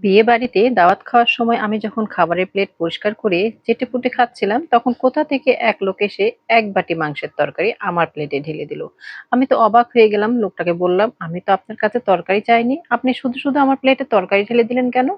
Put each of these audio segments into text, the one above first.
বিয়ে বাড়িতে দাওয়াত খাওয়ার সময় আমি যখন খাবারের প্লেট পরিষ্কার করে চেটেপুটে খাচ্ছিলাম, তখন কোথা থেকে এক লোক এসে এক বাটি মাংসের তরকারি আমার প্লেটে ঢেলে দিল। আমি তো অবাক হয়ে গেলাম, লোকটাকে বললাম, আমি তো আপনার কাছে তরকারি চাইনি, আপনি শুধু শুধু আমার প্লেটে তরকারি ঢেলে দিলেন কেন?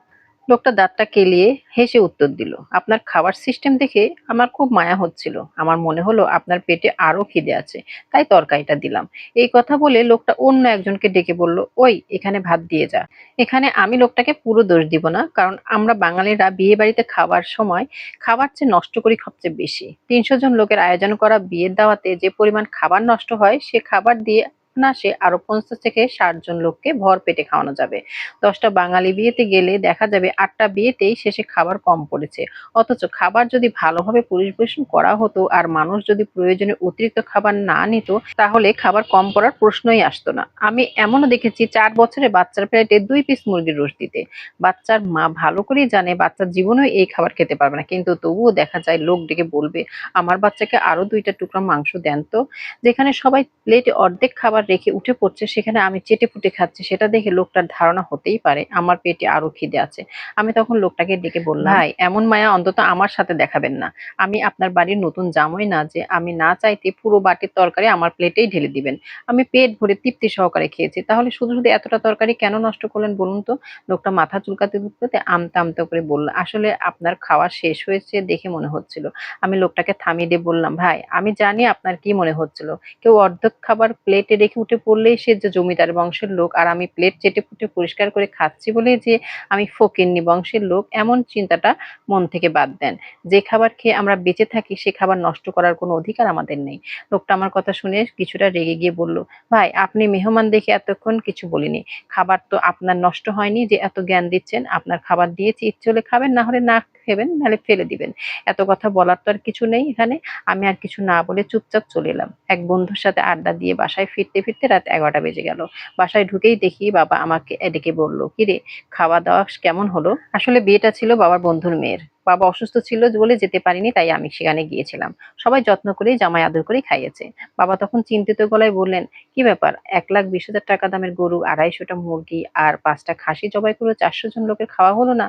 লোকটা দাঁতটা কেলিয়ে হেসে উত্তর দিল, আপনার খাবার সিস্টেম দেখে আমার খুব মায়া হচ্ছিল। আমার মনে হলো আপনার পেটে আরও খিদে আছে, তাই তরকারিটা দিলাম। এই কথা বলে লোকটা অন্য একজনকে ডেকে বলল, ওই, এখানে ভাত দিয়ে যা। এখানে আমি লোকটাকে পুরো দোষ দিব না, কারণ আমরা বাঙালিরা বিয়ে বাড়িতে খাওয়ার সময় খাবার চেয়ে নষ্ট করি সবচেয়ে বেশি। তিনশো জন লোকের আয়োজন করা বিয়ের দাওয়াতে যে পরিমাণ খাবার নষ্ট হয়, সে খাবার দিয়ে না, সে আরও পঞ্চাশ থেকে ষাট জন লোককে ভর পেটে খাওয়ানো যাবে। দশটা বাঙালি বিয়েতে গেলে দেখা যাবে আটটা বিয়েতেই শেষে খাবার কম পড়েছে। অথচ খাবার যদি ভালোভাবে পরিবেশন করা হতো আর মানুষ যদি প্রয়োজনে অতিরিক্ত খাবার না নিত, তাহলে খাবার কম পড়ার প্রশ্নই আসতো না। আমি এমনও দেখেছি চার বছরে বাচ্চার প্লেটে দুই পিস মুরগির রোস্ট দিতে। বাচ্চার মা ভালো করেই জানে বাচ্চার জীবনেও এই খাবার খেতে পারবে না। কিন্তু তবুও দেখা যায় লোক ডেকে বলবে, আমার বাচ্চাকে আরও দুইটা টুকরা মাংস দেন তো। যেখানে সবাই প্লেটে অর্ধেক খাবার রেখে উঠে পড়ছে সেখানে আমি চেটে পুটে খাচ্ছি সেটা দেখে লোকটার ধারণা হতেই পারে আমার পেটে আরও খিদে আছে। আমি তখন লোকটাকে ডেকে বললাম ভাই এমন মায়া অন্তত আমার সাথে দেখাবেন না। আমি আপনার বাড়ির নতুন জামাই না যে আমি না চাইতে পুরো বাটির তরকারি আমার প্লেটেই ঢেলে দিবেন। আমি পেট ভরে তৃপ্তি সহকারে খেয়েছি। তাহলে শুধু শুধু এতটা তরকারি কেন নষ্ট করলেন বলুন তো? লোকটা মাথা চুলকাতে চুলকাতে আমতা আমতা করে বলল আসলে আপনার খাওয়া শেষ হয়েছে দেখে মনে হচ্ছিল। আমি লোকটাকে থামিয়ে দিয়ে বললাম ভাই আমি জানি আপনার কি মনে হচ্ছিল। কেউ অর্ধেক খাবার প্লেটে রেখে উঠে পড়লেই সে যে জমিদার বংশের লোক আর আমি প্লেট চেটে ফুটে পরিষ্কার করে খাচ্ছি বলে যে আমি ফকিন্নি বংশের লোক, এমন চিন্তাটা মন থেকে বাদ দেন। যে খাবার খেয়ে আমরা বেঁচে থাকি, সে খাবার নষ্ট করার কোনো অধিকার আমাদের নেই। লোকটা আমার কথা শুনে কিছুটা রেগে গিয়ে বলল, ভাই, আপনি মেহমান দেখে এতক্ষণ কিছু বলিনি। খাবার তো আপনার নষ্ট হয়নি যে এত জ্ঞান দিচ্ছেন। আপনার খাবার দিয়েছি, ইচ্ছে হলে খাবেন, না হলে না খাবেন, নাহলে ফেলে দিবেন। এত কথা বলার তো আর কিছু নেই এখানে। আমি আর কিছু না বলে চুপচাপ চলে এলাম। এক বন্ধুর সাথে আড্ডা দিয়ে বাসায় ফিরতে ফিরতে রাত এগারোটা বেজে গেল। বাসায় ঢুকেই দেখি বাবা আমাকে এদিকে বলল কিরে খাওয়া দাওয়া কেমন হলো? আসলে বিয়েটা ছিল বাবার বন্ধুর মেয়ের। বাবা অসুস্থ ছিল বলে যেতে পারিনি, তাই আমি সেখানে গিয়েছিলাম। সবাই যত্ন করেই, জামাই আদর করে খাইয়েছে। বাবা তখন চিন্তিত গলায় বললেন, কি ব্যাপার? এক লাখ বিশ হাজার টাকা দামের গরু, আড়াইশোটা মুরগি আর পাঁচটা খাসি জবাই করে চারশো জন লোকের খাওয়া হলো না?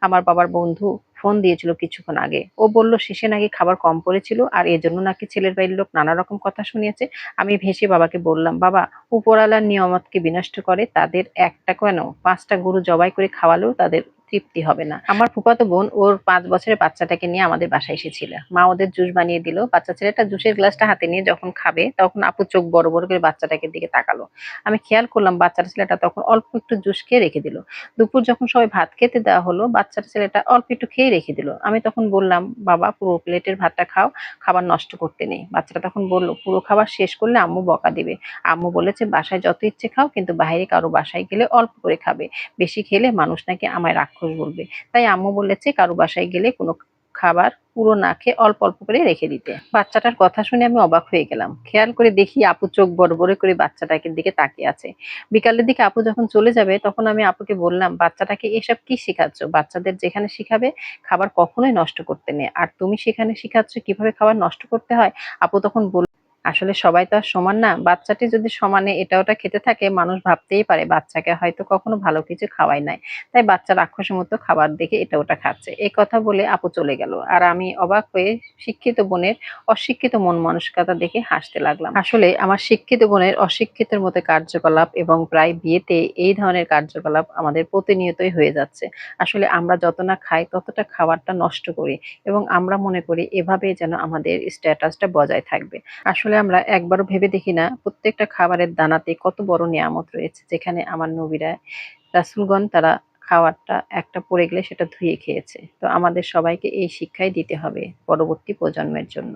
আমার বাবার বন্ধু ফোন দিয়েছিল কিছুক্ষণ আগে। ও বলল, শেষে নাকি খাবার কম পড়েছিল আর এজন্য নাকি ছেলের বাড়ির লোক নানা রকম কথা শুনিয়েছে। আমি ভেসে বাবাকে বললাম, বাবা উপরালার নিয়মতকে বিনষ্ট করে তাদের একটা কেন? পাঁচটা গরু জবাই করে খাওয়ালেও তাদের তৃপ্তি হবে না। আমার ফুফাতো বোন ওর পাঁচ বছরের বাচ্চাটাকে নিয়ে আমাদের বাসায় এসেছিল। মা ওদের জুস বানিয়ে দিল। বাচ্চা ছেলেটা জুসের গ্লাসটা হাতে নিয়ে যখন খাবে তখন আপু চোখ বড় বড় করে বাচ্চাটাকে দিকে তাকালো। আমি খেয়াল করলাম বাচ্চার ছেলেটা তখন অল্প একটু জুস খেয়ে রেখে দিল। দুপুর যখন সবাই ভাত খেতে দেওয়া হলো বাচ্চার ছেলেটা অল্প একটু খেয়ে রেখে দিল। আমি তখন বললাম, বাবা, পুরো প্লেটের ভাতটা খাও, খাবার নষ্ট করতে নেই। বাচ্চাটা তখন বলল, পুরো খাবার শেষ করলে আম্মু বকা দিবে। আম্মু বলেছে, বাসায় যত ইচ্ছে খাও, কিন্তু বাইরে কারও বাসায় গেলে অল্প করে খাবে। বেশি খেলে মানুষ নাকি আমায় রাক্ষস বলবে তাই আম্মু বলেছে কারও বাসায় গেলে কোনো খাবার পুরো না খেয়ে অল্প অল্প করে রেখে দিতে। বাচ্চাটার কথা শুনে আমি অবাক হয়ে গেলাম। খেয়াল করে দেখি আপু চোখ বড় বড় করে বাচ্চাটাকে দিকে তাকিয়ে আছে। বিকালের দিকে আপু যখন চলে যাবে, তখন আমি আপুকে বললাম, বাচ্চাটাকে এসব কি শেখাচ্ছ? বাচ্চাদের যেখানে শিখাবে, খাবার কখনোই নষ্ট করতে নেই। আর তুমি সেখানে শিখাচ্ছ কীভাবে খাবার নষ্ট করতে হয়? আপু তখন বল আসলে সবাই তো আর সমান না। বাচ্চাটি যদি সমানে এটা ওটা খেতে থাকে, মানুষ ভাবতেই পারে বাচ্চাকে হয়তো কখনো ভালো কিছু খাওয়াই নাই। তাই বাচ্চা রাক্ষসের মতো খাবার দেখে এটা ওটা খাচ্ছে। এই কথা বলে আপু চলে গেল। আর আমি অবাক হয়ে শিক্ষিত বোনের অশিক্ষিত মন মানসিকতা দেখে হাসতে লাগলাম। আসলে আমার শিক্ষিত বোনের অশিক্ষিতের মতো কার্যকলাপ এবং প্রায় বিয়েতে এই ধরনের কার্যকলাপ আমাদের প্রতিনিয়তই হয়ে যাচ্ছে। আসলে আমরা যত না খাই, ততটা খাবারটা নষ্ট করি এবং আমরা মনে করি এভাবে যেন আমাদের স্ট্যাটাসটা বজায় থাকবে। আসলে আসলে আমরা একবারও ভেবে দেখি না, প্রত্যেকটা খাবারের দানাতে কত বড় নিয়ামত রয়েছে, যেখানে আমার নবীরা, রাসুলগণ তারা খাওয়ারটা একটা পড়ে গেলে সেটা ধুয়ে খেয়েছে। তো আমাদের সবাইকে এই শিক্ষাই দিতে হবে পরবর্তী প্রজন্মের জন্য।